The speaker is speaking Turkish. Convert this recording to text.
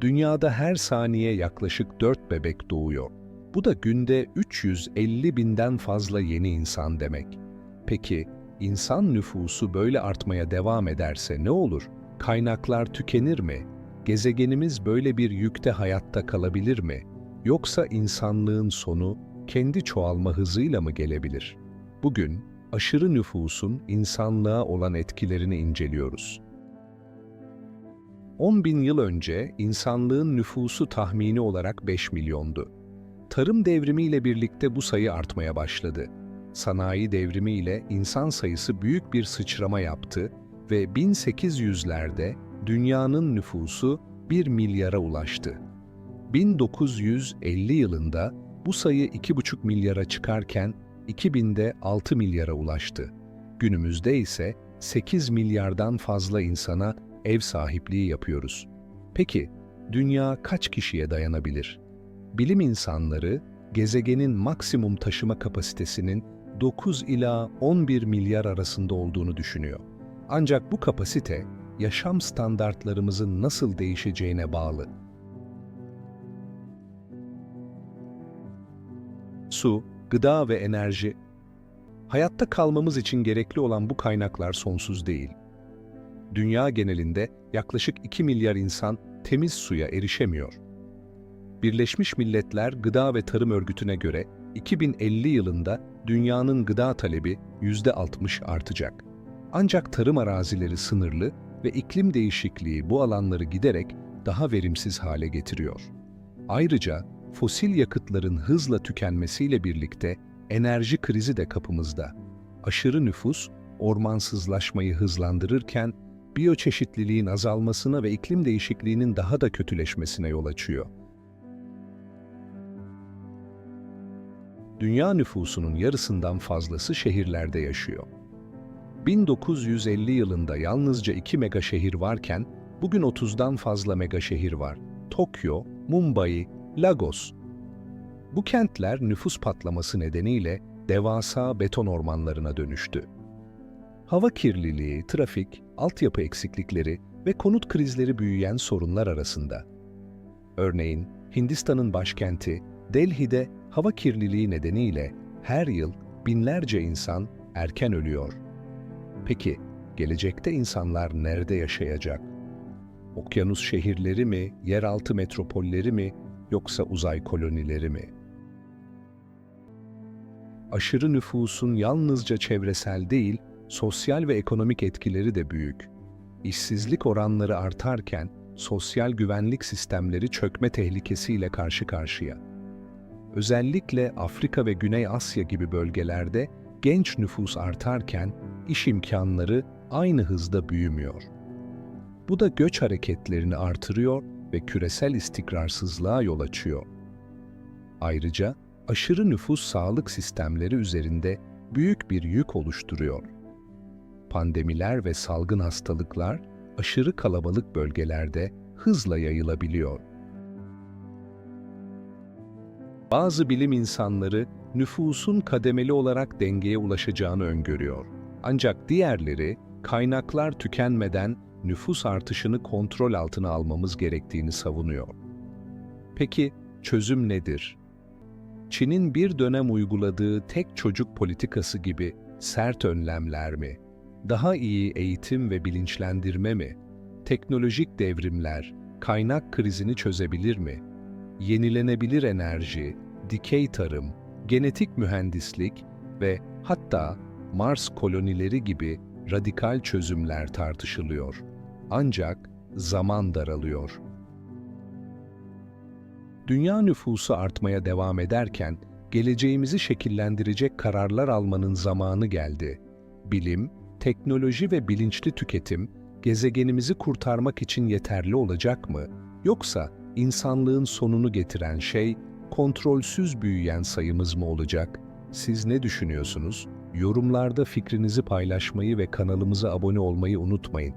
Dünyada her saniye yaklaşık 4 bebek doğuyor. Bu da günde 350 binden fazla yeni insan demek. Peki, insan nüfusu böyle artmaya devam ederse ne olur? Kaynaklar tükenir mi? Gezegenimiz böyle bir yükte hayatta kalabilir mi? Yoksa insanlığın sonu kendi çoğalma hızıyla mı gelebilir? Bugün aşırı nüfusun insanlığa olan etkilerini inceliyoruz. 10 bin yıl önce insanlığın nüfusu tahmini olarak 5 milyondu. Tarım devrimiyle birlikte bu sayı artmaya başladı. Sanayi devrimiyle insan sayısı büyük bir sıçrama yaptı ve 1800'lerde dünyanın nüfusu 1 milyara ulaştı. 1950 yılında bu sayı 2,5 milyara çıkarken 2000'de 6 milyara ulaştı. Günümüzde ise 8 milyardan fazla insana ev sahipliği yapıyoruz. Peki, dünya kaç kişiye dayanabilir? Bilim insanları, gezegenin maksimum taşıma kapasitesinin 9 ila 11 milyar arasında olduğunu düşünüyor. Ancak bu kapasite, yaşam standartlarımızın nasıl değişeceğine bağlı. Su, gıda ve enerji. Hayatta kalmamız için gerekli olan bu kaynaklar sonsuz değil. Dünya genelinde yaklaşık 2 milyar insan temiz suya erişemiyor. Birleşmiş Milletler Gıda ve Tarım Örgütü'ne göre 2050 yılında dünyanın gıda talebi %60 artacak. Ancak tarım arazileri sınırlı ve iklim değişikliği bu alanları giderek daha verimsiz hale getiriyor. Ayrıca fosil yakıtların hızla tükenmesiyle birlikte enerji krizi de kapımızda. Aşırı nüfus, ormansızlaşmayı hızlandırırken biyoçeşitliliğin azalmasına ve iklim değişikliğinin daha da kötüleşmesine yol açıyor. Dünya nüfusunun yarısından fazlası şehirlerde yaşıyor. 1950 yılında yalnızca 2 mega şehir varken bugün 30'dan fazla mega şehir var. Tokyo, Mumbai, Lagos. Bu kentler nüfus patlaması nedeniyle devasa beton ormanlarına dönüştü. Hava kirliliği, trafik, altyapı eksiklikleri ve konut krizleri büyüyen sorunlar arasında. Örneğin Hindistan'ın başkenti Delhi'de hava kirliliği nedeniyle her yıl binlerce insan erken ölüyor. Peki gelecekte insanlar nerede yaşayacak? Okyanus şehirleri mi, yeraltı metropolleri mi yoksa uzay kolonileri mi? Aşırı nüfusun yalnızca çevresel değil, sosyal ve ekonomik etkileri de büyük. İşsizlik oranları artarken sosyal güvenlik sistemleri çökme tehlikesiyle karşı karşıya. Özellikle Afrika ve Güney Asya gibi bölgelerde genç nüfus artarken iş imkanları aynı hızda büyümüyor. Bu da göç hareketlerini artırıyor ve küresel istikrarsızlığa yol açıyor. Ayrıca aşırı nüfus sağlık sistemleri üzerinde büyük bir yük oluşturuyor. Pandemiler ve salgın hastalıklar aşırı kalabalık bölgelerde hızla yayılabiliyor. Bazı bilim insanları nüfusun kademeli olarak dengeye ulaşacağını öngörüyor. Ancak diğerleri kaynaklar tükenmeden nüfus artışını kontrol altına almamız gerektiğini savunuyor. Peki çözüm nedir? Çin'in bir dönem uyguladığı tek çocuk politikası gibi sert önlemler mi? Daha iyi eğitim ve bilinçlendirme mi? Teknolojik devrimler kaynak krizini çözebilir mi? Yenilenebilir enerji, dikey tarım, genetik mühendislik ve hatta Mars kolonileri gibi radikal çözümler tartışılıyor. Ancak zaman daralıyor. Dünya nüfusu artmaya devam ederken geleceğimizi şekillendirecek kararlar almanın zamanı geldi. Bilim, teknoloji ve bilinçli tüketim gezegenimizi kurtarmak için yeterli olacak mı? Yoksa insanlığın sonunu getiren şey kontrolsüz büyüyen sayımız mı olacak? Siz ne düşünüyorsunuz? Yorumlarda fikrinizi paylaşmayı ve kanalımıza abone olmayı unutmayın.